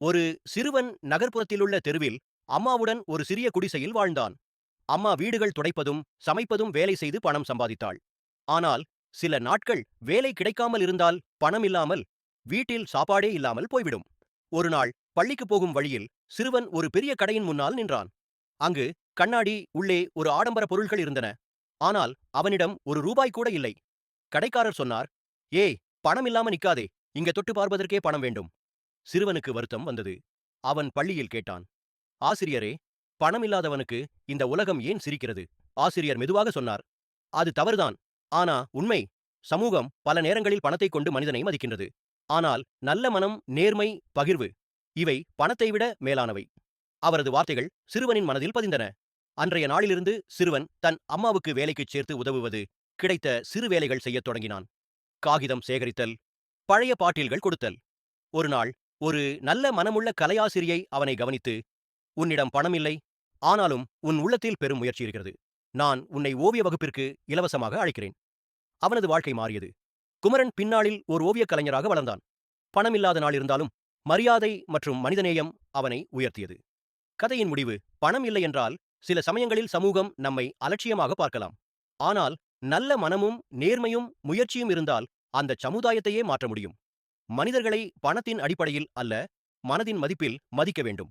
ஒரு சிறுவன் நகர்ப்புறத்திலுள்ள தெருவில் அம்மாவுடன் ஒரு சிறிய குடிசையில் வாழ்ந்தான். அம்மா வீடுகள் துடைப்பதும், சமைப்பதும் வேலை செய்து பணம் சம்பாதித்தாள். ஆனால் சில நாட்கள் வேலை கிடைக்காமல் இருந்தால் பணம் இல்லாமல் வீட்டில் சாப்பாடே இல்லாமல் போய்விடும். ஒரு நாள் பள்ளிக்கு போகும் வழியில் சிறுவன் ஒரு பெரிய கடையின் முன்னால் நின்றான். அங்கு கண்ணாடி உள்ளே ஒரு ஆடம்பர பொருள்கள் இருந்தன. ஆனால் அவனிடம் ஒரு ரூபாய் கூட இல்லை. கடைக்காரர் சொன்னார் ஏய் பணம் இல்லாம நிக்காதே இங்க தொட்டு பார்ப்பதற்கே பணம் வேண்டும். சிறுவனுக்கு வருத்தம் வந்தது. அவன் பள்ளியில் கேட்டான் ஆசிரியரே பணமில்லாதவனுக்கு இந்த உலகம் ஏன் சிரிக்கிறது? ஆசிரியர் மெதுவாக சொன்னார் அது தவறுதான். ஆனா உண்மை சமூகம் பல நேரங்களில் பணத்தை கொண்டு மனிதனை மதிக்கின்றது. ஆனால் நல்ல மனம் நேர்மை பகிர்வு இவை பணத்தை விட மேலானவை. அவரது வார்த்தைகள் சிறுவனின் மனதில் பதிந்தன. அன்றைய நாளிலிருந்து சிறுவன் தன் அம்மாவுக்கு வேலைக்குச் சேர்த்து உதவுவது கிடைத்த சிறு வேலைகள் செய்யத் தொடங்கினான். காகிதம் சேகரித்தல் பழைய பாட்டில்கள் கொடுத்தல். ஒரு நாள் ஒரு நல்ல மனமுள்ள கலையாசிரியை அவனை கவனித்து உன்னிடம் பணம் இல்லை ஆனாலும் உன் உள்ளத்தில் பெரும் முயற்சி இருக்கிறது. நான் உன்னை ஓவிய வகுப்பிற்கு இலவசமாக அழைக்கிறேன். அவனது வாழ்க்கை மாறியது. குமரன் பின்னாளில் ஒரு ஓவியக் கலைஞராக வளர்ந்தான். பணமில்லாத நாள் இருந்தாலும் மரியாதை மற்றும் மனிதநேயம் அவனை உயர்த்தியது. கதையின் முடிவு பணம் இல்லை என்றால் சில சமயங்களில் சமூகம் நம்மை அலட்சியமாக பார்க்கலாம். ஆனால் நல்ல மனமும் நேர்மையும் முயற்சியும் இருந்தால் அந்த சமுதாயத்தையே மாற்ற முடியும். மனிதர்களை பணத்தின் அடிப்படையில் அல்ல மனதின் மதிப்பில் மதிக்க வேண்டும்.